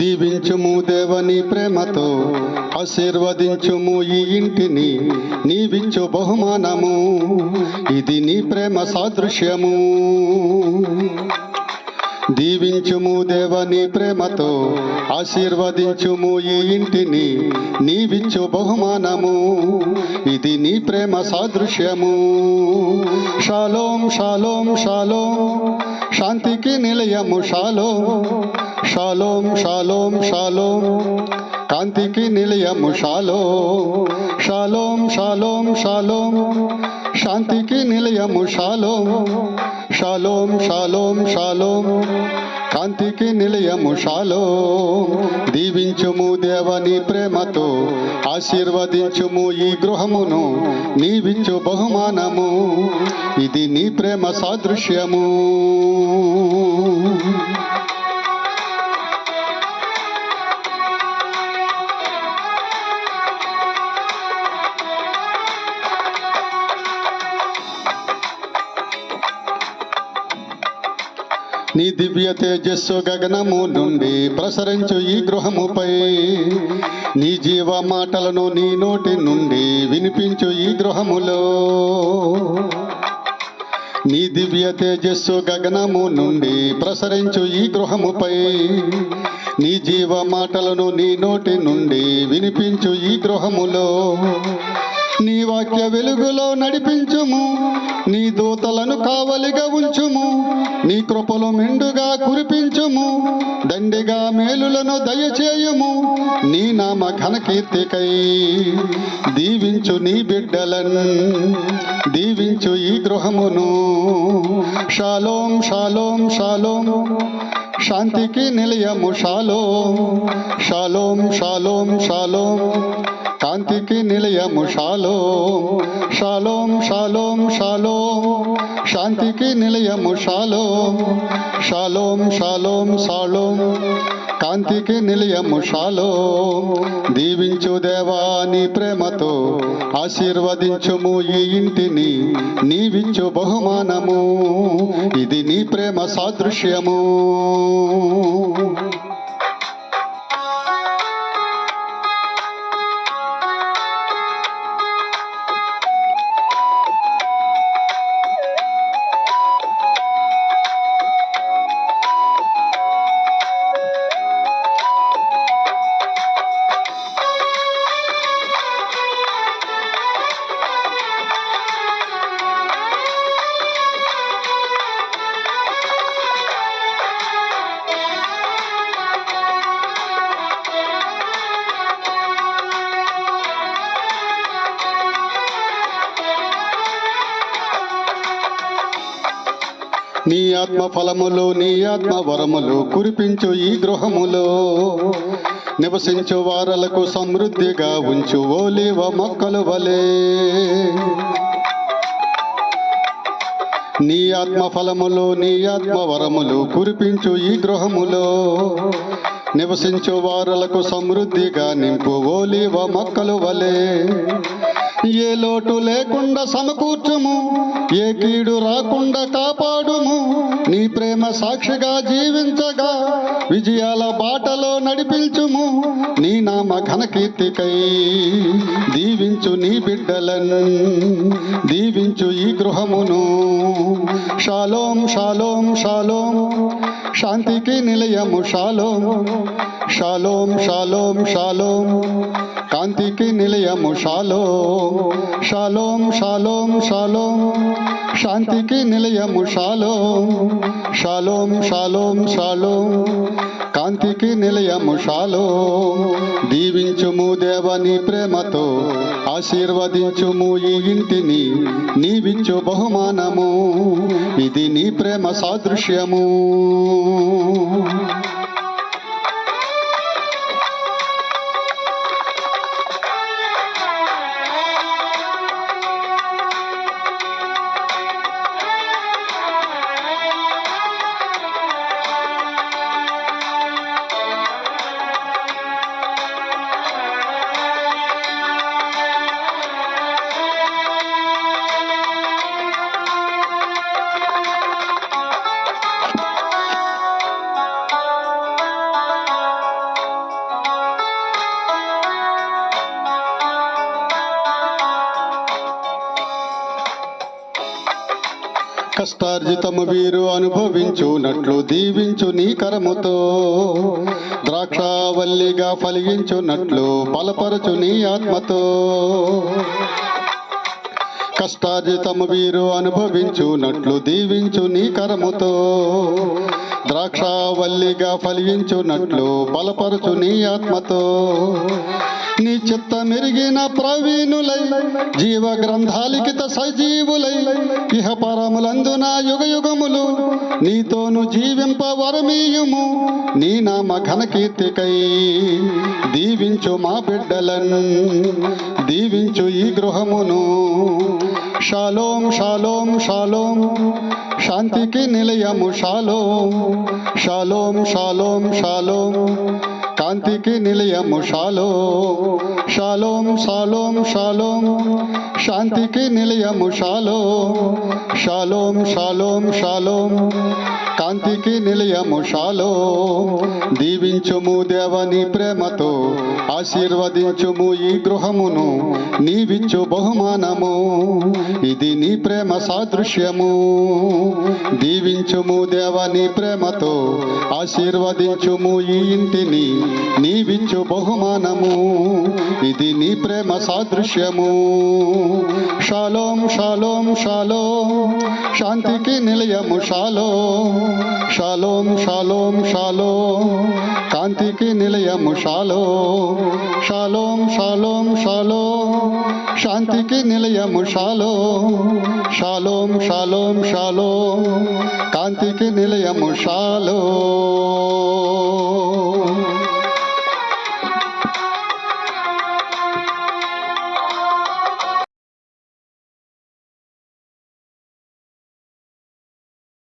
దీవించుము దేవని ప్రేమతో ఆశీర్వదించుము ఈ ఇంటిని నీవిచ్చు బహుమానము. ఇది నీ ప్రేమ సాదృశ్యము. దీవించుము దేవని ప్రేమతో ఆశీర్వదించుము ఈ ఇంటిని నీవిచ్చు బహుమానము. ఇది నీ ప్రేమ సాదృశ్యము. షాలోం షాలోం షాలోం శాంతికి నిలయము షాలోం. షాలోం షాలోం షాలోం కాంతికి నిలయము షాలో. షాలోం షాలోం షాలోం శాంతికి నిలయము షాలో. షాలోం షాలోం షాలోం. కాంతికి నిలయము షాలో. దీవించుము దేవని ప్రేమతో ఆశీర్వదించుము ఈ గృహమును. నీవించు బహుమానము. ఇది నీ ప్రేమ సాదృశ్యము. నీ దివ్య తేజస్సు గగనము నుండి ప్రసరించు ఈ గృహముపై. నీ జీవ మాటలను నీ నోటి నుండి వినిపించు ఈ గృహములో. నీ దివ్య తేజస్సు గగనము నుండి ప్రసరించు ఈ గృహముపై. నీ జీవ మాటలను నీ నోటి నుండి వినిపించు ఈ గృహములో. నీ వాక్య వెలుగులో నడిపించుము. నీ దూతలను కావలిగా ఉంచుము. నీ కృపలు మెండుగా కురిపించుము. దండిగా మేలులను దయచేయుము. నీ నామ ఘనకీర్తికై దీవించు నీ బిడ్డలన్. దీవించు ఈ గృహమును. షాలోం షాలోం షాలోం. శాంతికి నిలయము షాలోం. షాలోం షాలోం షాలోం. కాంతికి నిలయము షాలోం. షాలోం షాలోం షాలోం. శాంతికి నిలయము షాలోం. షాలోం షాలోం షాలోం. కాంతికి నిలయము షాలో. దీవించు దేవా నీ ప్రేమతో ఆశీర్వదించుము ఈ ఇంటిని నీవిచ్చు బహుమానము. ఇది నీ ప్రేమ సాదృశ్యము. నీ ఆత్మ ఫలములు నీ ఆత్మ వరములు కురిపించు ఈ గృహములో. నివసించు వారలకు సమృద్ధిగా ఉంచు ఓలివ మొక్కలు వలే. నీ ఆత్మ ఫలములు నీ ఆత్మ వరములు కురిపించు ఈ గృహములో. నివసించు వారలకు సమృద్ధిగా నింపు ఓలివ మొక్కలు వలే. ఏ లోటు లేకుండా సమకూర్చుము ఏ కీడు రాకుండా కాపాడుము. నీ ప్రేమ సాక్షిగా జీవించగా విజయాల బాటలో నడిపించుము. నీ నామ ఘనకీర్తికై దీవించు నీ బిడ్డలను దీవించు ఈ గృహమును. షాలోం షాలోం షాలోం. శాంతికి నిలయము షాలోం షాలోం షాలోం షాలోం కాంతికి నిలయము షాలో షాలోం షాలోం షాలోం శాంతికి నిలయము షాలో షాలోం షాలోం షాలోం కాంతికి నిలయము షాలో. దీవించుము దేవని ప్రేమతో ఆశీర్వదించుము ఈ ఇంటిని నీవిచ్చు బహుమానము. ఇది నీ ప్రేమ సాదృశ్యము. కష్టార్జితము వీరు అనుభవించునట్లు దీవించు నీ కరముతో. ద్రాక్షావల్లిగా ఫలించునట్లు బలపరచు నీ ఆత్మతో. కష్టార్జితము వీరు అనుభవించునట్లు దీవించు నీ కరముతో. ద్రాక్షావల్లిగా ఫలించునట్లు బలపరచు నీ ఆత్మతో. నీ చిత్త మెరిగిన ప్రవీణులై జీవ గ్రంథాలిఖిత సజీవులై ఇహ పరములందున యుగ యుగములు నీతోను జీవింప వరమీయుము నీ నామ ఘన కీర్తికై దీవించు మా బిడ్డలను దీవించు ఈ గృహమును. షాలోం షాలోం షాలోం శాంతికి నిలయము షాలోం షాలోం షాలోం షాలోం. కాంతికి నిలయము షాలో షాలోం షాలోం షాలోం శాంతికి నిలయము షాలో షాలోం షాలోం షాలోం కాంతికి నిలయము షాలో దీవించుము దేవని ప్రేమతో ఆశీర్వదించుము ఈ గృహమును. నీవిచ్చు బహుమానము ఇది నీ ప్రేమ సాదృశ్యము. దీవించుము దేవని ప్రేమతో ఆశీర్వదించుము ఈ ఇంటిని. నీవిచ్చు బహుమానము ఇది నీ ప్రేమ సాదృశ్యము. షాలోం షాలోం షాలో శాంతికి నిలయము షాలో షాలోం షాలోం షాలో కాంతికి నిలయము షాలో షాలోం షాలోం షాలో శాంతికి నిలయము షాలో షాలోం షాలోం షాలో కాంతికి నిలయము షాలో